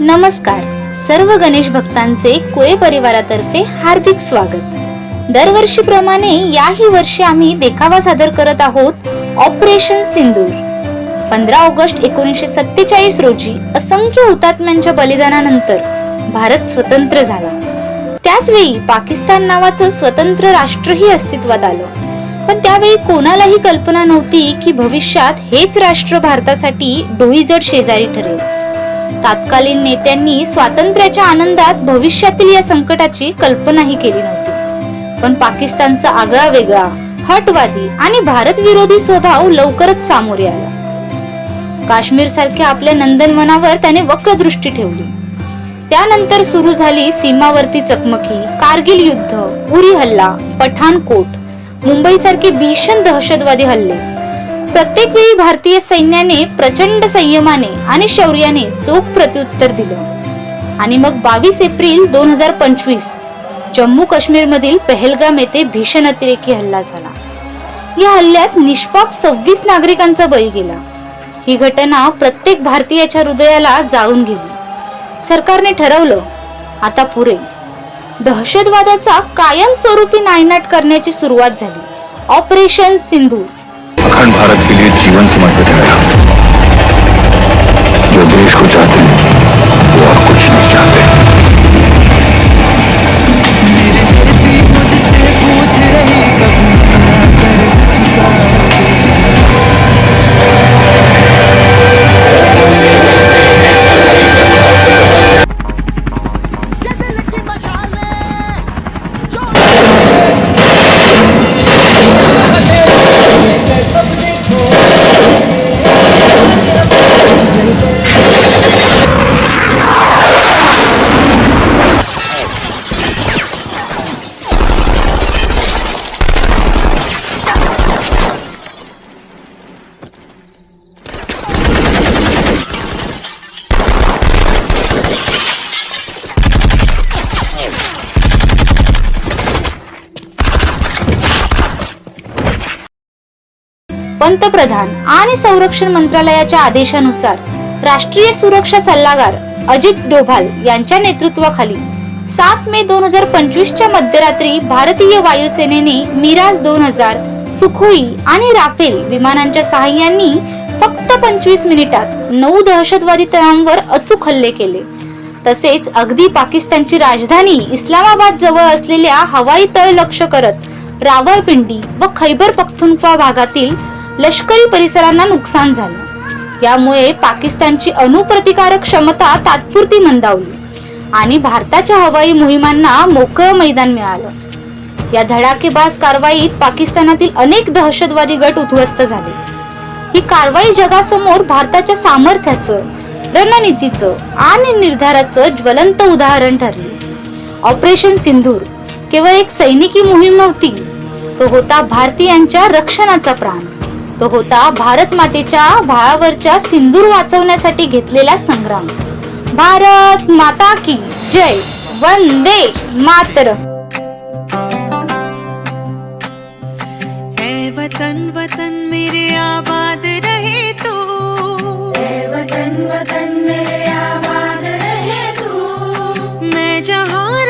नमस्कार. सर्व गणेश भक्तांचे कोये परिवारातर्फे हार्दिक स्वागत. दरवर्षीप्रमाणे याही वर्षी आम्ही देखावा सादर करत आहोत ऑपरेशन सिंदूर. पंधरा ऑगस्ट एकोणीसशे सत्तेचाळीस रोजी असंख्य हुतात्म्यांच्या बलिदानानंतर भारत स्वतंत्र झाला. त्याच वेळी पाकिस्तान नावाचं स्वतंत्र राष्ट्रही अस्तित्वात आलं. पण त्यावेळी कोणालाही कल्पना नव्हती की भविष्यात हेच राष्ट्र भारतासाठी डोईजड शेजारी ठरेल. तत्कालीन नेत्यांनी स्वातंत्र्याच्या आनंदात भविष्यातील या संकटाची कल्पनाही केली नव्हती. पण पाकिस्तानचा आगळा वेगळा हटवादी आणि भारत विरोधी स्वभाव लवकरच सामोरे आला. काश्मीर सारख्या आपल्या नंदनवनावर त्याने वक्रदृष्टी ठेवली. त्यानंतर सुरू झाली सीमावर्ती चकमकी कारगिल युद्ध उरी हल्ला पठाणकोट मुंबईसारखे भीषण दहशतवादी हल्ले. प्रत्येक वेळी भारतीय सैन्याने प्रचंड संयमाने आणि शौर्याने चोख प्रत्युत्तर दिलं. आणि मग बावीस एप्रिल दोन हजार पंचवीस जम्मू काश्मीर मधील पहलगाम येथे भीषण अतिरेकी हल्ला झाला. या हल्ल्यात निष्पाप सव्वीस नागरिकांचा बळी गेला. ही घटना प्रत्येक भारतीयाच्या हृदयाला जाळून गेली. सरकारने ठरवलं आता पुरे. दहशतवादाचा कायमस्वरूपी नायनाट करण्याची सुरुवात झाली. ऑपरेशन सिंधू अखंड भारत के लिए जीवन समर्पित है। पंतप्रधान आणि संरक्षण मंत्रालयाच्या आदेशानुसार राष्ट्रीय सुरक्षा सल्लागार अजित डोभाल यांच्या नेतृत्वाखाली सात मे दोन हजार पंचवीसच्या मध्यरात्री भारतीय वायुसेनेने मिराज दोन हजार सुखोई आणि राफेल विमानांच्या सहाय्यांनी फक्त पंचवीस मिनिटात नऊ दहशतवादी तळांवर अचूक हल्ले केले. तसेच अगदी पाकिस्तानची राजधानी इस्लामाबाद जवळ असलेल्या हवाई तळ लक्ष करत रावळपिंडी व खैबर पख्तुनख्वा भागातील लष्करी परिसरांना नुकसान झालं. यामुळे पाकिस्तानची अणुप्रतिकारक क्षमता तात्पुरती मंदावली आणि भारताच्या हवाई मोहिमांना मोकळं मैदान मिळालं. या धडाकेबाज कारवाईत पाकिस्तानातील अनेक दहशतवादी गट उद्ध्वस्त झाले. ही कारवाई जगासमोर भारताच्या सामर्थ्याचं रणनीतीचं आणि निर्धाराचं ज्वलंत उदाहरण ठरले. ऑपरेशन सिंधूर केवळ एक सैनिकी मोहीम नव्हती तो होता भारतीयांच्या रक्षणाचा प्राण. तो होता भारत मातेच्या भाळावरच्या सिंदूर वाचवण्यासाठी घेतलेला संग्राम. भारत माता की जय. वंदे मातर वतन वतन मेरे आबाद रहे तू. वतन वतन मेरे आबाद रहे तू. मैं जहाँ